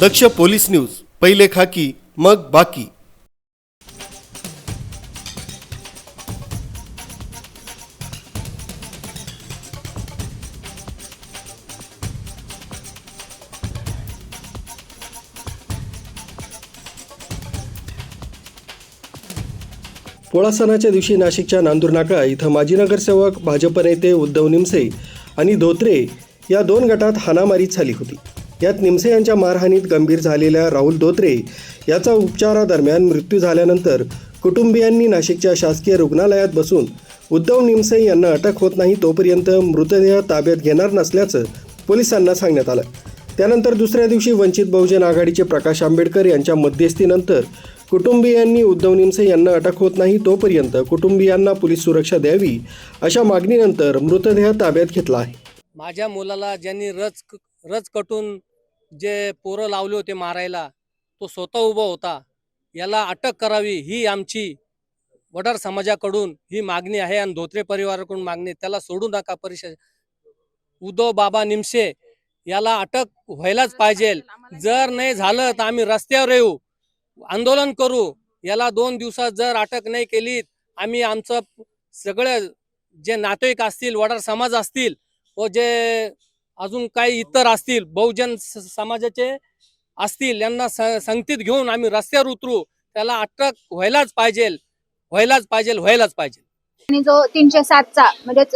दक्ष police news पहिले खाकी मग बाकी. पोळा सणाच्या दिवशी नाशिकच्या नांदूर नाका इथं माजी नगरसेवक भाजप नेते उद्धव निमसे आणि धोत्रे या दोन गटात हाणामारी झाली होती. यात निमसे यांच्या मारहाणीत गंभीर झालेल्या राहुल धोत्रे याचा उपचारादरम्यान मृत्यू झाल्यानंतर कुटुंबियांनी नाशिकच्या शासकीय रुग्णालयात बसून उद्धव निमसे यांना अटक होत नाही तोपर्यंत मृतदेह ताब्यात घेणार नसल्याचं पोलिसांना सांगण्यात आलं. त्यानंतर दुसऱ्या दिवशी वंचित बहुजन आघाडीचे प्रकाश आंबेडकर यांच्या मध्यस्थीनंतर कुटुंबियांनी उद्धव निमसे यांना अटक होत नाही तोपर्यंत कुटुंबियांना पोलीस सुरक्षा द्यावी अशा मागणीनंतर मृतदेह ताब्यात घेतला आहे. माझ्या मुलाला ज्यांनी रच रच कटून जे पोरं लावले होते मारायला तो स्वतः उभा होता. याला अटक करावी ही आमची वडार समाजाकडून ही मागणी आहे आणि धोत्रे परिवाराकडून मागणी. त्याला सोडू नका परिषद. उद्धव बाबा निमशे याला अटक व्हायलाच पाहिजे. जर नाही झालं तर आम्ही रस्त्यावर येऊ. आंदोलन करू. याला दोन दिवसात जर अटक नाही केली आम्ही आमचं सगळे जे नातेवाईक असतील वडार समाज असतील व जे अजून काही इतर असतील बहुजन स- समाजाचे असतील यांना संगतीत घेऊन आम्ही रस्त्यावर उतरू. त्याला अटक व्हायलाच पाहिजे व्हायलाच पाहिजे व्हायलाच पाहिजे आणि जो तीनशे सातचा म्हणजेच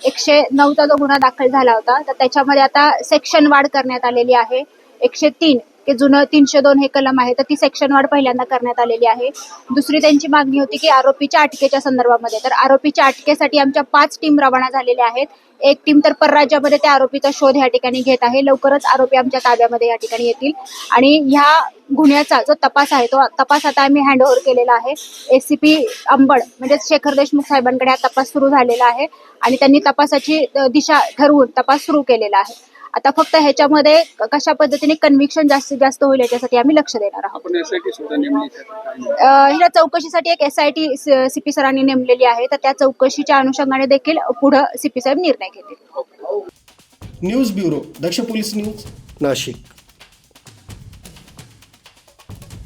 एकशे नऊचा जो गुन्हा दाखल झाला होता तर त्याच्यामध्ये आता सेक्शन वाढ करण्यात आलेली आहे. एकशे तीन ते जुनं तीनशे दोन हे कलम आहे तर ती सेक्शन वाढ पहिल्यांदा करण्यात आलेली आहे. दुसरी त्यांची मागणी होती की आरोपीच्या अटकेच्या संदर्भामध्ये. तर आरोपीच्या अटकेसाठी आमच्या पाच टीम रवाना झालेल्या आहेत. एक टीम तर परराज्यामध्ये त्या आरोपीचा शोध या ठिकाणी घेत आहे. लवकरच आरोपी आमच्या ताब्यामध्ये या ठिकाणी येतील. आणि ह्या गुन्ह्याचा जो तपास आहे तो तपास आता आम्ही हँडओव्हर केलेला आहे. एसीपी अंबड म्हणजेच शेखर देशमुख साहेबांकडे हा तपास सुरू झालेला आहे. आणि त्यांनी तपासाची दिशा ठरवून तपास सुरू केलेला आहे. आता फक्त ह्याच्यामध्ये कशा पद्धतीने कन्व्हिक्शन जास्तीत जास्त होईल याच्यासाठी आम्ही लक्ष देणार आहोत. एसआयटी हिला चौकशीसाठी एक एस आय टी सीपी सरांनी नेमलेली आहे. तर त्या चौकशीच्या अनुषंगाने देखील पुढे सीपी साहेब निर्णय घेतील. News bureau Daksh police news Nashik.